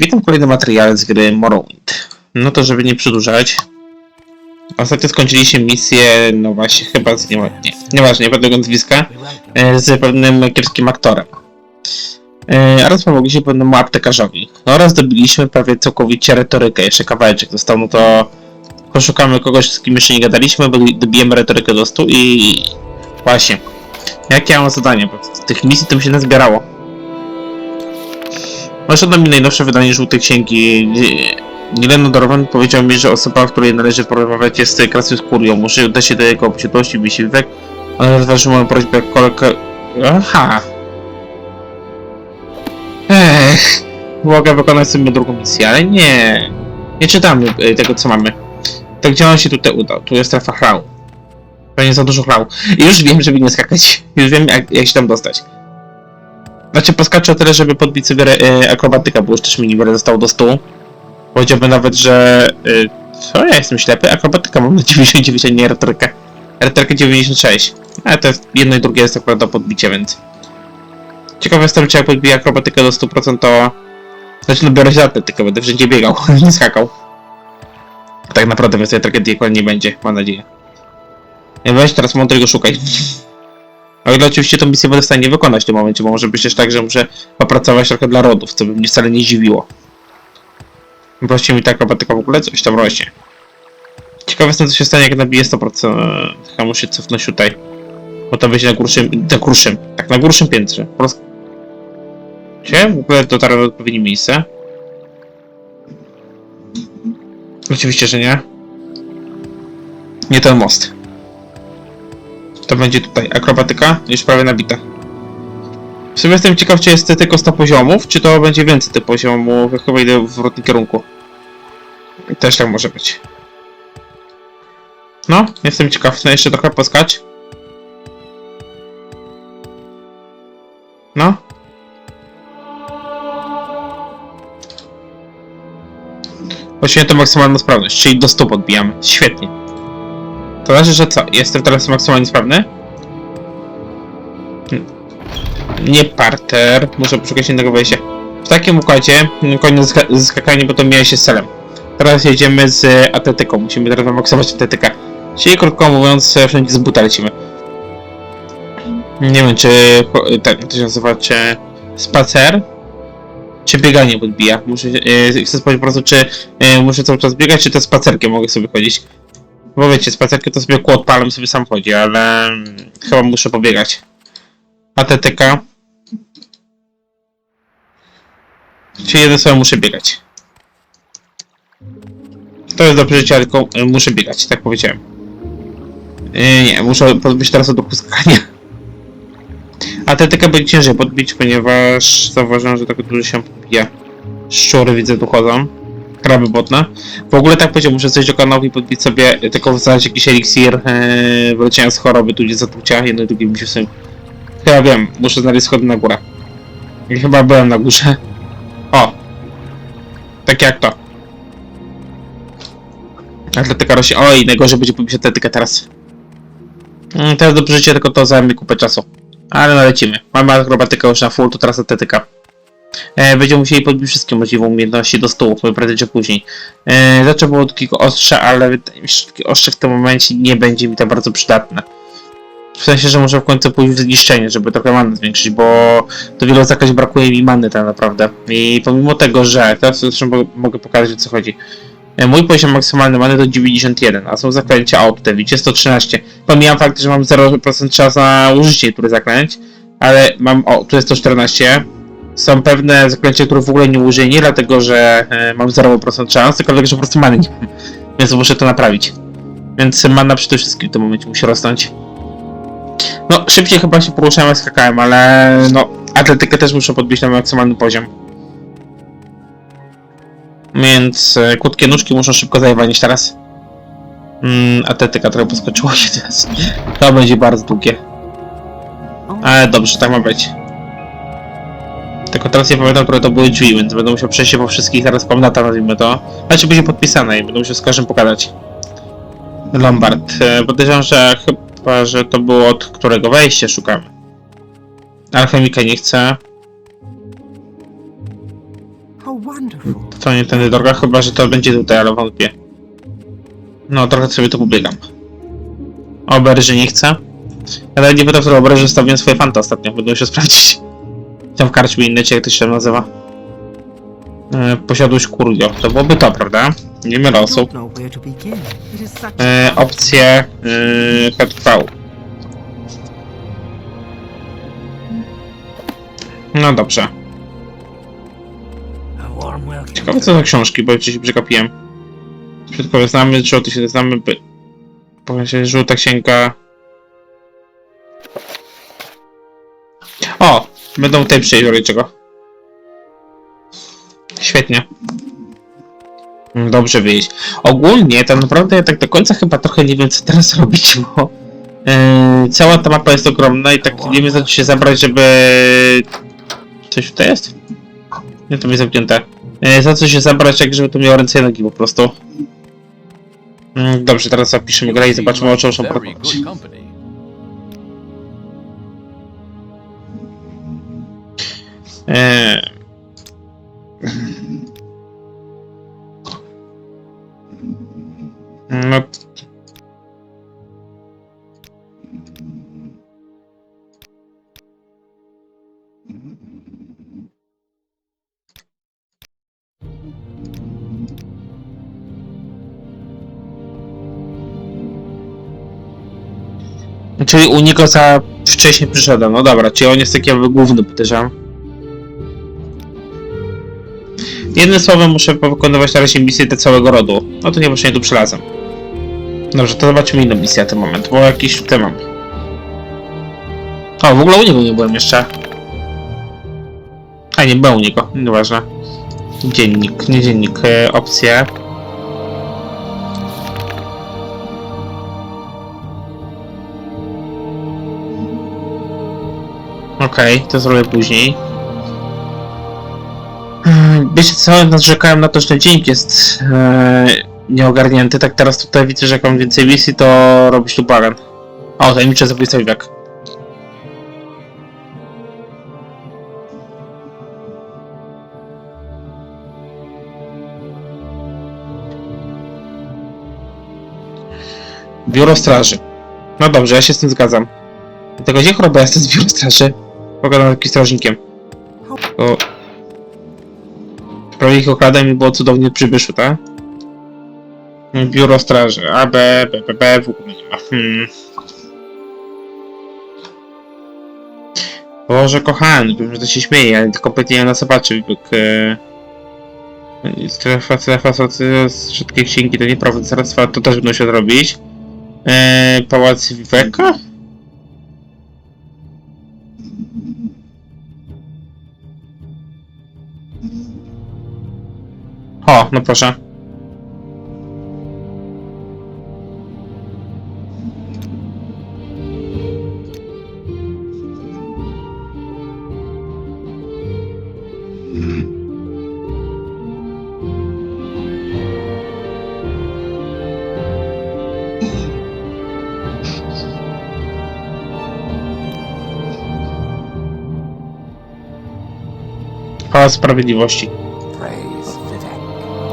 Witam w kolejnym materiale z gry Morrowind. No to żeby nie przedłużać. Ostatnio skończyliśmy misję, no właśnie, chyba z nie, nie, nieważne, pewnego nazwiska, e, z pewnym kiepskim aktorem. E, oraz pomogliśmy pewnemu aptekarzowi. No oraz dobiliśmy prawie całkowicie retorykę, jeszcze kawałeczek został, no to poszukamy kogoś, z kim jeszcze nie gadaliśmy, bo dobijemy retorykę do stu i... Właśnie. Jakie ja mam zadanie? Bo tych misji to mi się nazbierało. Masz ode mnie najnowsze wydanie Żółtej Księgi. Nileno Dorwan powiedział mi, że osoba, której należy porozmawiać jest Krasius Kurio. Muszę udać się do jego obciątności wysiłek. On rozważył moją prośbę jak kolega... Aha. Ech. Mogę wykonać sobie drugą misję, ale nie. Nie czytamy y, tego, co mamy. Tak on się tutaj udał? Tu jest strefa chlał. Pewnie za dużo chlał. Już wiem, żeby nie skakać. Już wiem, jak, jak się tam dostać. Znaczy poskaczę tyle, żeby podbić sobie e, akrobatyka, bo już też mi niewiele zostało do stół. Powiedziałbym nawet, że... E, co ja jestem ślepy? Akrobatyka mam na 99, a nie retorykę. Retorykę 96. Ale to jest, jedno i drugie jest akurat do podbicia, więc... Ciekawe jestem, czy jak podbiję akrobatykę do 100% to... Znaczy lubię robić atletykę, będę wszędzie biegał, nie skakał. Tak naprawdę więcej tragedii akurat nie będzie, mam nadzieję. Weź teraz mądrego szukaj. O ile oczywiście tą misję będę w stanie wykonać w tym momencie, bo może być też tak, że muszę popracować trochę dla rodów, co by mnie wcale nie dziwiło. Właściwie mi ta akrobatyka w ogóle coś tam rośnie. Ciekawe jestem, co się stanie, jak nabiję 100%. Chyba muszę cofnąć tutaj. Bo to będzie na górszym, na górszym, tak, na górszym piętrze. Po. Gdzie? W ogóle dotarłem do odpowiednie miejsce. Oczywiście, że nie. Nie ten most. To będzie tutaj akrobatyka, już prawie nabita. W sumie jestem ciekaw, czy jest tylko 100 poziomów, czy to będzie więcej tych poziomów, jak chyba idę w wrotnym kierunku. Też tak może być. No, jestem ciekaw, no jeszcze trochę poskać. No. Osiągnę to maksymalną sprawność, czyli do 100 podbijamy. Świetnie. To znaczy, że co? Jestem teraz maksymalnie sprawny? Hmm. Nie parter. Muszę poszukać innego wejścia. W takim układzie, koniec skakaniem, bo to miałem się z celem. Teraz jedziemy z atletyką. Musimy teraz maksować atletykę. Czyli krótko mówiąc, wszędzie z buta lecimy. Nie wiem, czy tak to się nazywa, czy spacer, czy bieganie podbija. Muszę, yy, chcę sprawdzić po prostu, czy yy, muszę cały czas biegać, czy to spacerkiem mogę sobie chodzić. Bo wiecie, spacerki to sobie kół odpalam sobie sam chodzi, ale mm, chyba muszę pobiegać. Atletyka. Czyli jeden sobie muszę biegać. To jest do przeżycia, tylko y, muszę biegać, tak powiedziałem. Yy, nie, muszę podbić teraz od ruchu skakania. Atletykę będzie ciężej podbić, ponieważ zauważyłem, że tak dużo się podbija. Szczury widzę tu chodzą kraby botne. W ogóle tak powiedział, muszę coś do kanału i podbić sobie, tylko znaleźć jakiś eliksir wyleciałem z choroby, tu gdzie zatrucia, jedno i drugie mi się w sumie... Chyba wiem, muszę znaleźć schody na górę. I chyba byłem na górze. O! Tak jak to. Atletyka rośnie. Oj, najgorzej będzie podbić atletykę teraz. Mm, teraz do przeżycia tylko to zajmie kupę czasu. Ale no lecimy. Mamy akrobatykę już na full, to teraz atletyka. E, będziemy musieli podbić wszystkie możliwe umiejętności do stołu, prędzej czy później. E, zaczął od takiego ostrza, ale wydaje mi się, że ostrze w tym momencie nie będzie mi tak bardzo przydatne. W sensie, że muszę w końcu pójść w zniszczenie, żeby trochę many zwiększyć, bo do wielu zaklęć brakuje mi many tak naprawdę. I pomimo tego, że teraz zresztą mo- mogę pokazać o co chodzi. E, Mój poziom maksymalny many to 91, a są zaklęcia, o tutaj widzicie 113. Pomijam fakt, że mam 0% czas na użycie niektórych zaklęć, ale mam, o tu jest 114. Są pewne zaklęcia, których w ogóle nie użyję, nie dlatego, że e, mam 0% szans, tylko że po prostu many nie mam. Więc muszę to naprawić. Więc mana przede wszystkim w tym momencie musi rosnąć. No, szybciej chyba się poruszałem, skakałem, ale no, atletykę też muszę podbić na maksymalny poziom. Więc e, krótkie nóżki muszą szybko zajwanić teraz. Mm, atletyka trochę poskoczyło się teraz. To będzie bardzo długie. Ale dobrze, tak ma być. Tylko teraz nie pamiętam, które to były drzwi, więc będę musiał przejść się po wszystkich teraz komnatach, nazwijmy to. Znaczy będzie podpisane i będę musiał z każdym pogadać. Lombard. E, Podejrzewam, że chyba, że to było od którego wejścia szukamy. Alchemika nie chcę. Wonderful. To nie tędy droga, chyba że to będzie tutaj, ale wątpię. No, trochę sobie to pobiegam. Oberży nie chcę. Ja nawet nie pytam, który oberży stawiłem swoje fanta ostatnio, będę się sprawdzić. Tam w karczmie innej, jak to się nazywa. E, posiadłość kurio. To byłoby to, prawda? Nie mylę osób. E, opcje e, HV. No dobrze. Ciekawe co za książki, bo jeszcze się przegapiłem. Wszystko znamy, rzuty się znamy, by... Powiem się, żółta księga... Będą tutaj przejść czego. Świetnie. Dobrze wyjść. Ogólnie, tak naprawdę ja tak do końca chyba trochę nie wiem co teraz robić, bo... Yy, cała ta mapa jest ogromna i tak nie wiem za co się zabrać, żeby... Coś tutaj jest? Nie, to jest zamknięte. E, za co się zabrać, jak żeby to miało ręce i nogi po prostu. Mm, Dobrze, teraz zapiszemy grę i zobaczymy o czym muszą Eee... No. Czyli u niego za wcześniej przyszedłem. No dobra, czyli on jest taki jakby główny, podejrzewam. Jednym słowem muszę wykonywać na razie misję do całego rodu. No to niepotrzebnie tu przylazem. Dobrze, to zobaczmy inną misję na ten moment, bo jakiś mam. O, w ogóle u niego nie byłem jeszcze. A nie, był u niego, nieważne. Dziennik, nie dziennik, e, opcje. Okej, to zrobię później. Wiecie co, narzekałem na to, że ten dziennik jest e, nieogarnięty, tak teraz tutaj widzę, że jak mam więcej misji, to robić tu baran. O, tajemnicze zabójca wiek. Biuro Straży. No dobrze, ja się z tym zgadzam. Dlatego gdzie choroba jest z Biuro Straży? Pogadam z jakimś strażnikiem. To... Prawie ich okradem i było cudownie przybyszy, tak? Biuro Straży. A, B, w ogóle nie ma. Hmm. Boże kochany, wiem, że to się śmieje, ale to kompletnie nie na. Jak, e... Strefa, strefa, wszystkie księgi to nieprawda, zaraz to też będą się odrobić. E, Pałac Viveka? O, no proszę. Pałac Sprawiedliwości.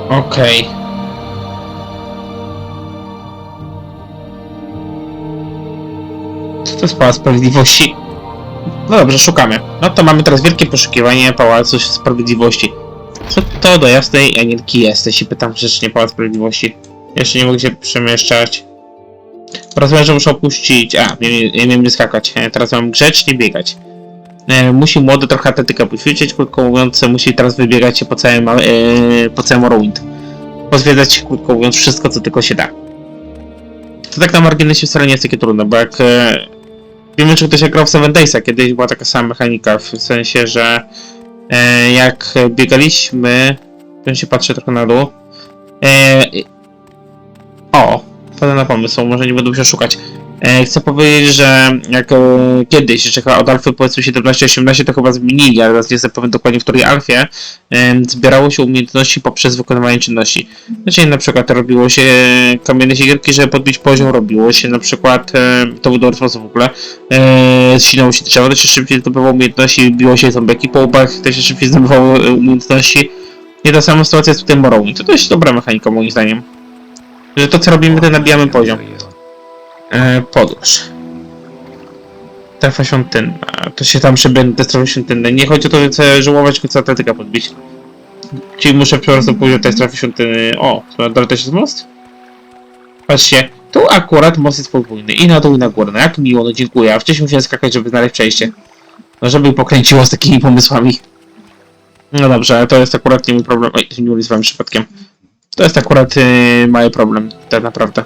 Okej. Co to jest Pałac Sprawiedliwości? No dobrze, szukamy. No to mamy teraz wielkie poszukiwanie Pałacu Sprawiedliwości. Co to do jasnej anielki jesteś? I pytam grzecznie Pałac Sprawiedliwości. Jeszcze nie mogę się przemieszczać. Rozumiem, że muszę opuścić... A, wiem nie skakać. E, Teraz mam grzecznie biegać. E, musi młody trochę atletykę poćwiczyć, krótko mówiąc, musi teraz wybiegać się po całym, e, po całym Morrowind. Pozwiedzać, krótko mówiąc, wszystko, co tylko się da. To tak na marginesie wcale nie jest takie trudne, bo jak... E, wiemy, czy ktoś jak grał w Seven Daysa, kiedyś była taka sama mechanika, w sensie, że jak biegaliśmy... Tu się patrzę trochę na dół. O, wpadłem na pomysł, może nie będę musiał szukać. E, chcę powiedzieć, że jak kiedyś, że chyba od alfy powiedzmy 17-18 to chyba zmienili, ale teraz nie jestem pewien dokładnie w której alfie, e, zbierało się umiejętności poprzez wykonywanie czynności. Znaczy na przykład robiło się kamienne siekierki, żeby podbić poziom, robiło się na przykład, e, to był dobry sposób w ogóle, ścinało się drzewa, to się szybciej zdobywało umiejętności, biło się zombiaki po łbach, to się szybciej zdobywało umiejętności. I ta sama sytuacja jest tutaj Morrowind. To dość dobra mechanika moim zdaniem. Że to co robimy, to nabijamy poziom. E, podróż. Strefa świątynna. To się tam przebędę te strefy świątynne. Nie chodzi o to, że chcę żałować, tylko chcę atletyka podbić. Czyli muszę po prostu pójść do tej strefy świątynny. O, dalej też jest most? Patrzcie, tu akurat most jest podwójny. I na dół i na górę. No jak miło, no dziękuję. A wcześniej musiałem skakać, żeby znaleźć przejście. No żeby pokręciło z takimi pomysłami. No dobrze, to jest akurat nie mój problem. Oj, nie ulizwałem przypadkiem. To jest akurat yy, mały problem, tak naprawdę.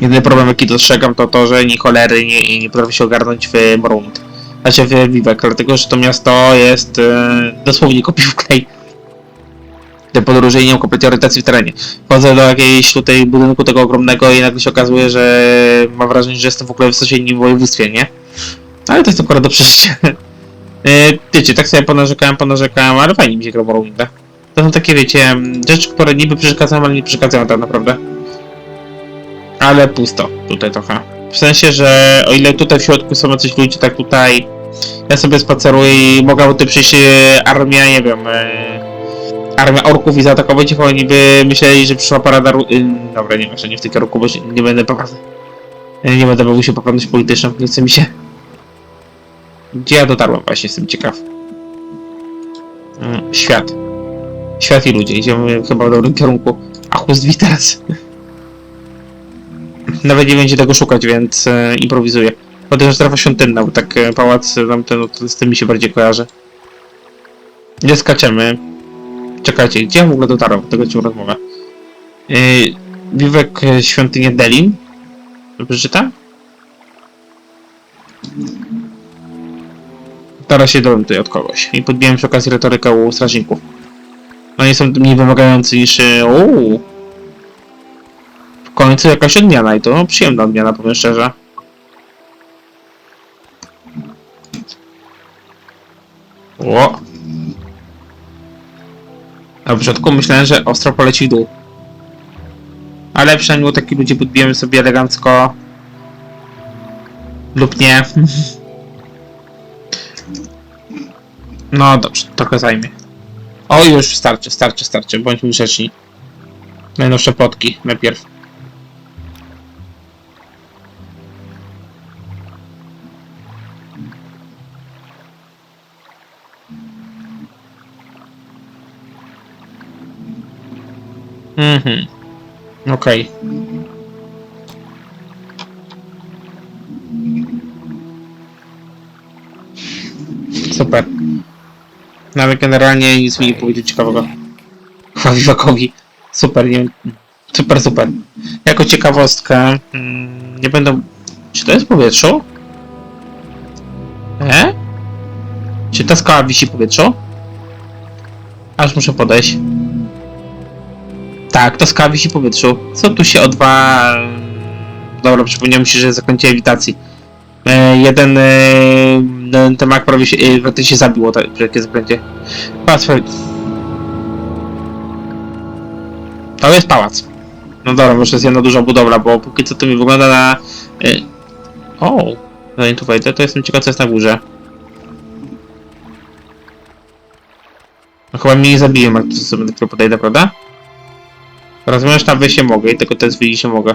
Jedyny problem, jaki dostrzegam, to to, że ni cholery nie, nie potrafi się ogarnąć w Morrowind. Znaczy w Vivek, dlatego że to miasto jest yy, dosłownie kopiuj w klej. Te podróże i nie mam kompletnie orientacji w terenie. Wchodzę do jakiejś tutaj budynku tego ogromnego i nagle się okazuje, że mam wrażenie, że jestem w ogóle w sąsiednim województwie, nie? Ale to jest akurat do przeżycia. Yy, wiecie, tak sobie ponarzekałem, ponarzekałem, ale fajnie mi się gra Morrowinda. To są takie, wiecie, rzeczy, które niby przeszkadzają, ale nie przeszkadzają tak naprawdę. Ale pusto tutaj trochę. W sensie, że o ile tutaj w środku są jacyś ludzie, tak tutaj ja sobie spaceruję i mogła tutaj przyjść e, armia, nie wiem, e, armia orków i zaatakować ich, oni by myśleli, że przyszła parada y, Dobra, nie, jeszcze nie w tym kierunku, bo nie będę poprawny. Nie będę bawił się poprawność polityczną, nie chce mi się. Gdzie ja dotarłem właśnie, jestem ciekaw. Mm, Świat. Świat i ludzie, idziemy chyba w dobrym kierunku. A chłostwi teraz. Nawet nie będzie tego szukać, więc e, improwizuję. Potem strefa świątynna, bo tak e, pałac tamten, no, z tym mi się bardziej kojarzy. Nie skaczemy. Czekajcie, gdzie ja w ogóle dotarłem? Tego ci rozmowę. Yy, Wiwek e, świątynię Delin. Dobrze czytam? Teraz się dowiaduję od kogoś. I podbiłem przy okazji retorykę u strażników. Oni są mniej wymagający niż... Uuu. Końcu jakaś odmiana i to przyjemna odmiana, powiem szczerze. O. Na początku myślałem, że ostro poleci w dół. Ale przynajmniej u takich ludzi podbijemy sobie elegancko. Lub nie. No dobrze, trochę zajmie. O, już starczy, starczy, starczy. Bądźmy grzeczni. Najnowsze plotki najpierw. Mhm. Okej. Super. Ale generalnie nic mi nie powiedzieć ciekawego. Chwawiwakowi. Super, nie Super, super. Jako ciekawostkę, mm, nie będę... Czy to jest powietrzu? E? Czy ta skała wisi w powietrzu? Aż muszę podejść. Tak, to skała wisi w powietrzu. Co tu się odwa... Dobra, przypomniałem się, że zakończyłem ewitacji. E, jeden e, ten, ten mak prawie się, e, się zabiło, tak, jakie zakręcie. Pałac. To jest pałac. No dobra, może jest jedna duża budowla, bo póki co to mi wygląda na... E, o, zanim tu wejdę, to jestem ciekaw co jest na górze. No chyba mnie nie zabiją, jak sobie dopiero podejdę, prawda? Rozumiem, że tam wejść się mogę i tylko teraz wyjść się mogę.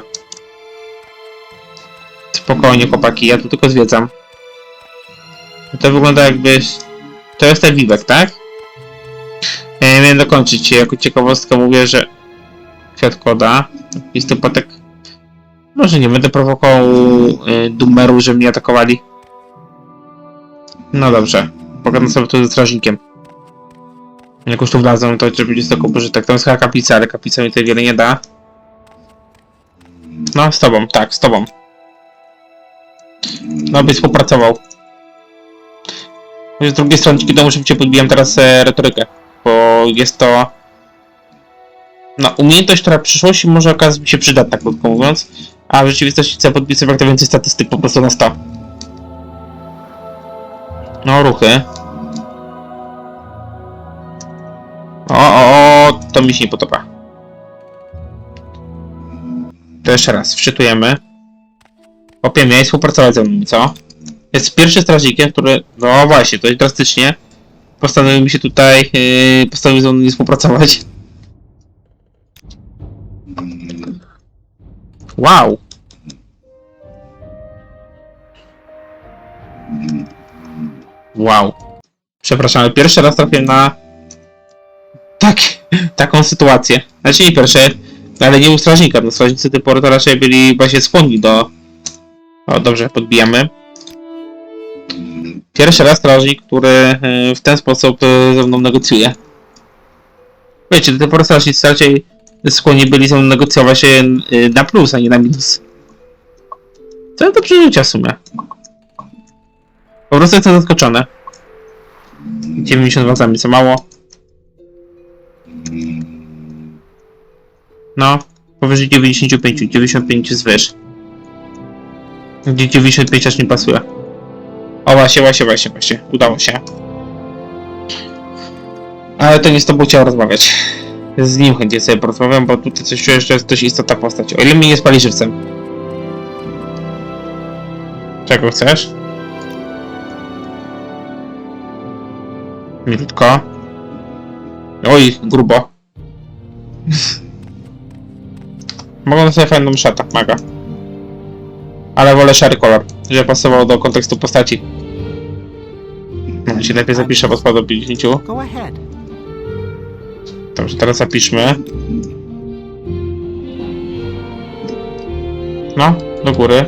Spokojnie chłopaki, ja tu tylko zwiedzam. To wygląda jakby... To jest ten wiwek, tak? E, miałem dokończyć. Jako ciekawostkę mówię, że... Kwiat koda. Listy płatek. Może nie będę prowokował e, Dumeru, żeby mnie atakowali. No dobrze. Pogadam sobie tu ze strażnikiem. Jak już tu wlazłem, to żeby będzie z tego pożytek. Tam jest chyba kaplica, ale kaplica mi tutaj wiele nie da. No, z tobą, tak, z tobą. No, byś współpracował. Z drugiej strony, dzięki temu szybciej podbijam teraz e, retorykę, bo jest to no, umiejętność, która w przyszłości może okazać się przydatna, krótko mówiąc, a w rzeczywistości chcę podbić sobie więcej statystyk po prostu na 100. No, ruchy. O, o, to mi się nie podoba. To jeszcze raz, wczytujemy. Opie, miałeś współpracować ze mną, co? Jest pierwszy strażnikiem, który... No właśnie, to jest drastycznie. postanowił mi się tutaj, yy, postanowił ze mną nie współpracować. Wow. Wow. Przepraszam, ale pierwszy raz trafiłem na tak, taką sytuację. Znaczy nie pierwszy, ale nie u strażnika. No strażnicy typu to raczej byli właśnie skłonni do... O, dobrze, podbijamy. Pierwszy raz strażnik, który e, w ten sposób e, ze mną negocjuje. Wiecie, te pory strażnicy raczej skłonni byli ze mną negocjować e, na plus, a nie na minus. Co do przeżycia w sumie. Po prostu jestem zaskoczony. 92 za co mało. No, powyżej 95, 95 jest wyż. Gdzie 95 aż nie pasuje. O właśnie, właśnie, właśnie, właśnie. Udało się. Ale to nie z tobą chciał rozmawiać. Z nim chętnie sobie porozmawiam, bo tutaj coś czuję, że jest dość istotna postać. O ile mnie nie spali żywcem. Czego chcesz? Milutko. Oj, grubo. Mogą sobie fajną szatę, maga. Ale wolę szary kolor, żeby pasował do kontekstu postaci. No, się lepiej zapiszę, bo spadł do 50. Go ahead. Dobrze, teraz zapiszmy. No, do góry.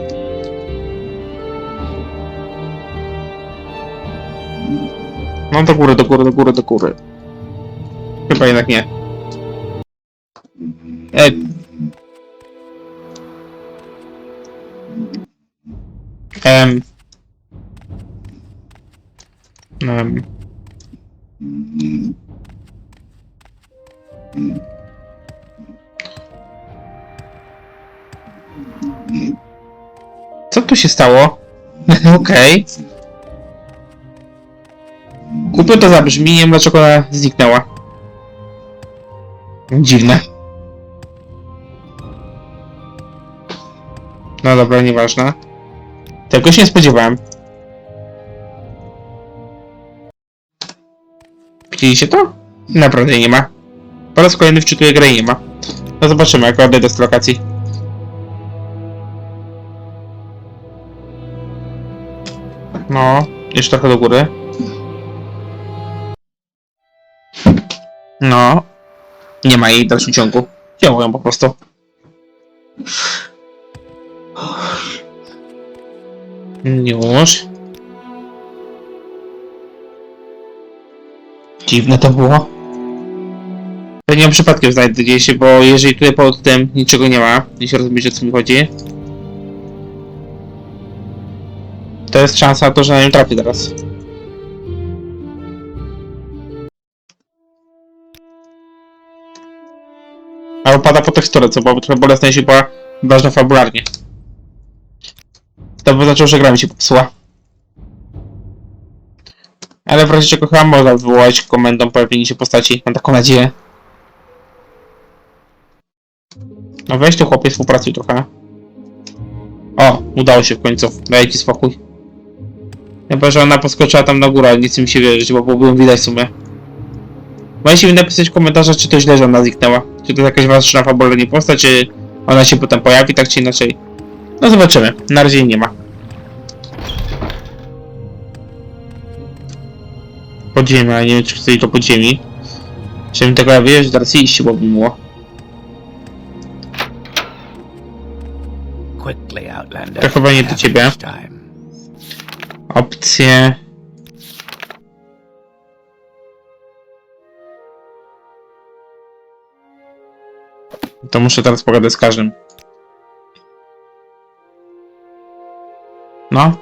No, do góry, do góry, do góry, do góry. Chyba jednak nie. E... Em... Em... Co tu się stało? Okej. Kupię to za brzmieniem, dlaczego ona zniknęła. Dziwne. No dobra, nieważne. Tego się nie spodziewałem. Widzieliście to? Naprawdę nie ma. Po raz kolejny wczytuję grę i nie ma. No zobaczymy, jak odejdę z lokacji. No, jeszcze trochę do góry. No. Nie ma jej w dalszym ciągu. Działają po prostu. Już. Dziwne to było. Pewnie przypadkiem znajdę gdzieś, bo jeżeli tutaj pod tym niczego nie ma, jeśli rozumiecie o co mi chodzi, to jest szansa na to, że na nią trafię teraz. A upada po teksturę, co byłoby trochę bolesne, jeśli była ważna fabularnie. To by znaczyło, że gra mi się popsuła. Ale w razie czego chyba można wywołać komendą pojawienie się postaci. Mam taką nadzieję. No weź tu chłopie, współpracuj trochę. O, udało się w końcu. Daję ci spokój. Chyba, że ona poskoczyła tam na górę, ale chce mi się wierzyć, bo byłoby ją widać w sumie. Możecie mi napisać w komentarzach, czy to źle, że ona zniknęła. Czy to jakaś ważna fabularnie postać, czy ona się potem pojawi, tak czy inaczej. No zobaczymy. Na razie jej nie ma. Podziemie, ale nie wiem, czy chcę to podziemi. Żebym tego wiedzieć, teraz iść byłoby miło. Quickly, Outlander. To chyba nie do ciebie. Opcje. To muszę teraz pogadać z każdym. No.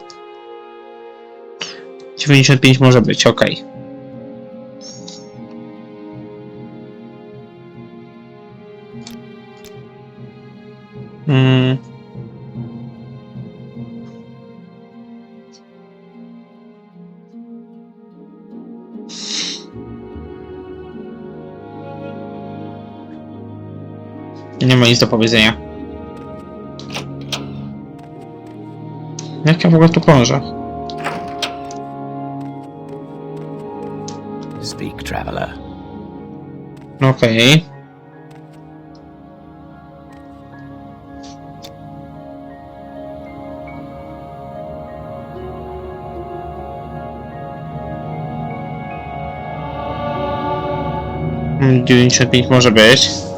95 może być, ok. Mm. Nie ma nic do powiedzenia. Jak ja w ogóle tu krążę? Speak, traveler. Okej. Mm, 95 może być.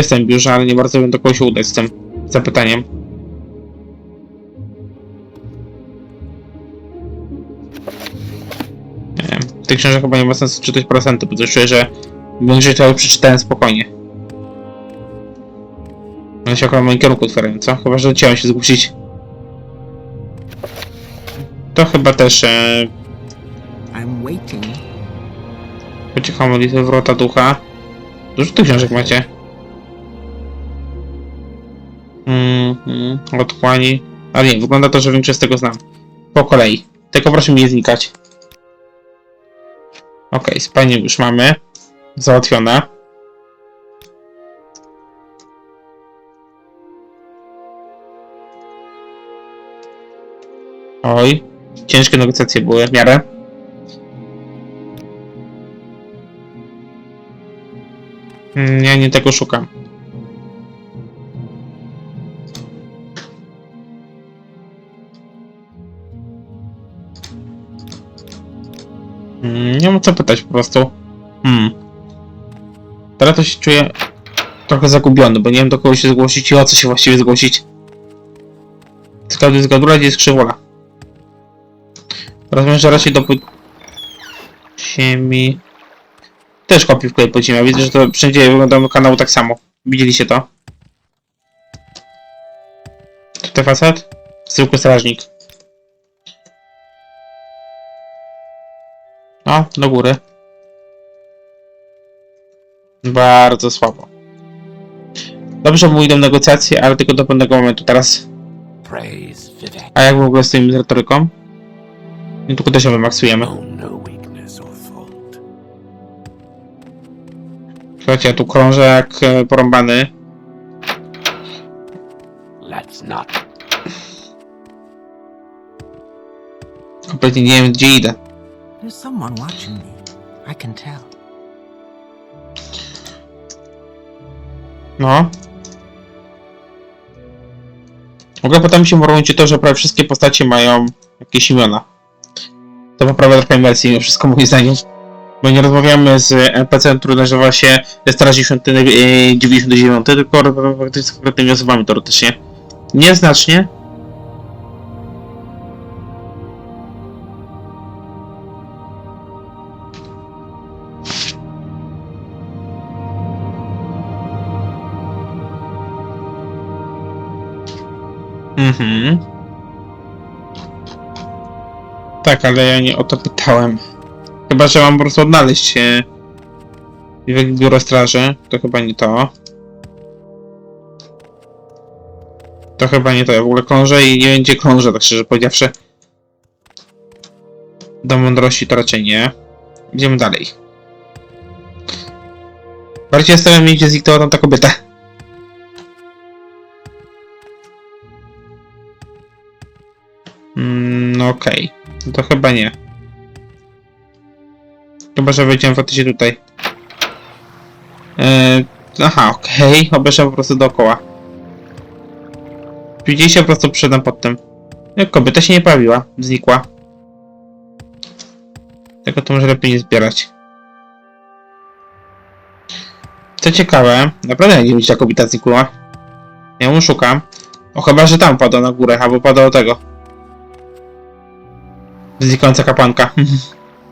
Jestem w biurze, ale nie bardzo wiem do kogo się udać z tym zapytaniem. Nie wiem, tych książek chyba nie ma sensu czytać procenty, bo coś czuję, że większość to przeczytałem spokojnie. One się akurat w moim kierunku otwierają, co? Chyba, że chciałem się zgłosić. To chyba też e. Pociechał modlitwę wrota ducha. Dużo tych książek macie. Otchłani. Ale nie, wygląda to, że większość z tego znam. Po kolei. Tylko proszę mi nie znikać. Okej, spanie już mamy. Załatwione. Oj, ciężkie negocjacje były w miarę. Mm, Ja nie tego szukam. Mm, Nie mam co pytać po prostu. Hmm. Teraz to się czuję trochę zagubiony, bo nie wiem do kogo się zgłosić i o co się właściwie zgłosić. Zgaduj, zgaduj, gdzie jest krzywola. Rozumiem, że raczej do ziemi. Też kopię w klej podziemia. Widzę, że to wszędzie wygląda kanału tak samo. Widzieliście to? Tutaj facet? Zwykły strażnik. No, do góry. Bardzo słabo. Dobrze mu idą negocjacje, ale tylko do pewnego momentu. Teraz. A jak w ogóle z tym retoryką? I tylko też ją wymaksujemy. No. Słuchajcie, ja tu krążę jak e, porąbany. Kompletnie nie wiem, gdzie idę. There's someone watching me. I can tell. No. W ogóle potem się morujcie to, że prawie wszystkie postacie mają jakieś imiona. To poprawia trochę imersji mimo wszystko moim zdaniem. Bo nie rozmawiamy z NPC, który nazywa się Straży Świątyny e, 99, tylko z konkretnymi osobami teoretycznie. Nieznacznie. Mhm. Tak, ale ja nie o to pytałem. Chyba, że mam po prostu odnaleźć się w biuro straży. To chyba nie to. To chyba nie to. Ja w ogóle krążę i nie gdzie krążę, tak szczerze powiedziawszy. Do mądrości to raczej nie. Idziemy dalej. Bardziej jestem mnie, gdzie tam ta kobieta. Okej. No to chyba nie. Chyba, że wejdziemy faktycznie tutaj. Eee, aha, okej. Obeszłem po prostu dookoła. Widzieliście, po prostu przyszedłem pod tym. Jak kobieta się nie pojawiła. Znikła. Tego to może lepiej nie zbierać. Co ciekawe, naprawdę nie gdzie ta kobieta znikła. Ja ją szukam. O, chyba, że tam padła na górę, albo padła do tego. Znikająca kapłanka.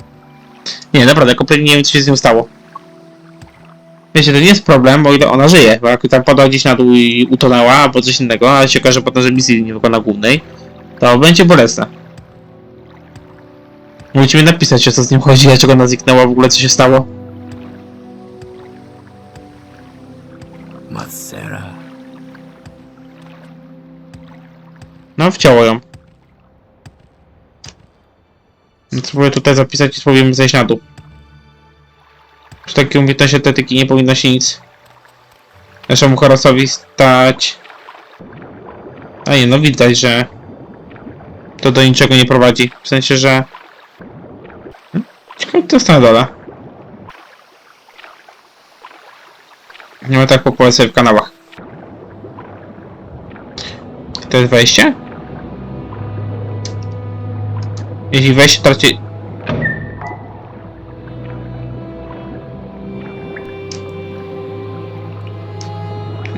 nie, naprawdę, kompletnie nie wiem, co się z nią stało. Wiecie, to nie jest problem, o ile ona żyje, bo jak tam padła gdzieś na dół i utonęła, albo coś innego, ale się okaże potem, że misji nie wykona głównej, to będzie bolesne. Musicie mi napisać, o co z nim chodzi, dlaczego ona zniknęła, w ogóle co się stało. Matsera. No, wcięło ją. No, Spróbuję tutaj zapisać i spróbujemy zejść na dół. Przy takiej umiejętności atletyki nie powinno się nic naszemu Horasowi stać. A nie, no widać, że to do niczego nie prowadzi. W sensie, że... Hmm? Ciekawe, to jest na dole. Nie ma tak po sobie w kanałach. To jest wejście? Jeśli wejście traci...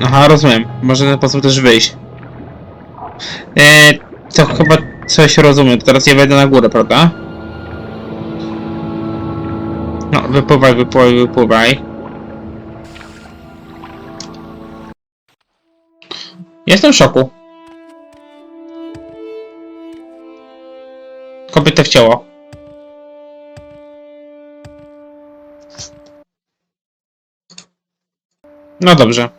Aha, rozumiem. Może w ten sposób też wyjść. Eee, to chyba coś rozumiem. To Teraz ja wejdę na górę, prawda? No, wypływaj, wypływaj, wypływaj. Jestem w szoku. Kobietę w ciało. No dobrze.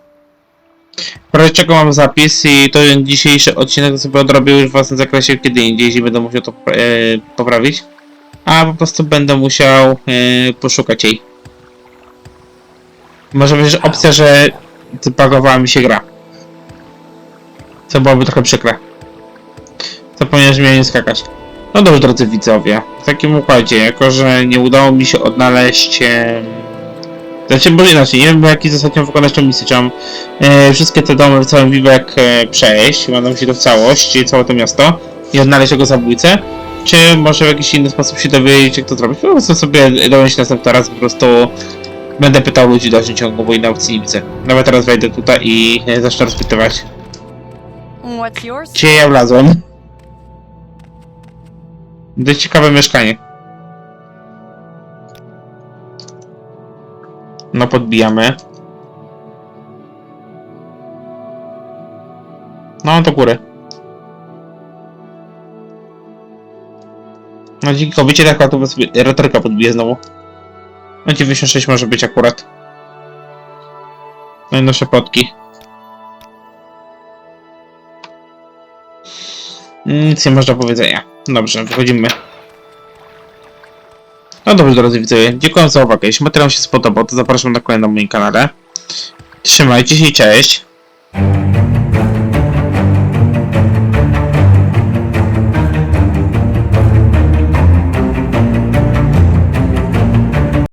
W razie czego mam zapis i to dzisiejszy odcinek sobie odrobię już w własnym zakresie kiedy indziej, jeśli będę musiał to e, poprawić. A po prostu będę musiał e, poszukać jej. Może być opcja, że zbagowała mi się gra. Co byłoby trochę przykre. Zapomniałem, że miałem skakać. No dobrze, drodzy widzowie. W takim układzie, jako że nie udało mi się odnaleźć... E, znaczy, bo inaczej, nie wiem jaki zasadnie wykonać tą misję. Mam e, wszystkie te domy w całym Vivek e, przejść, mam się to w całość, całe to miasto i odnaleźć tego zabójcę, czy może w jakiś inny sposób się dowiedzieć, jak to zrobić. Po prostu sobie dowiedzieć następny raz, po prostu będę pytał ludzi w dalszym ciągu, bo innej opcji nie widzę. Nawet teraz wejdę tutaj i e, zacznę rozpytywać. Gdzie ja wlazłem? Dość ciekawe mieszkanie. No podbijamy. No do góry. No dzięki kobiecie tak łatwo sobie retoryka podbije znowu. No 96 może być akurat. No i nasze potki. Nic nie można powiedzenia. Dobrze, wychodzimy. No dobrze, drodzy widzowie, dziękuję za uwagę. Jeśli materiał się spodobał, to zapraszam na kolejny na moim kanale. Trzymajcie się i cześć.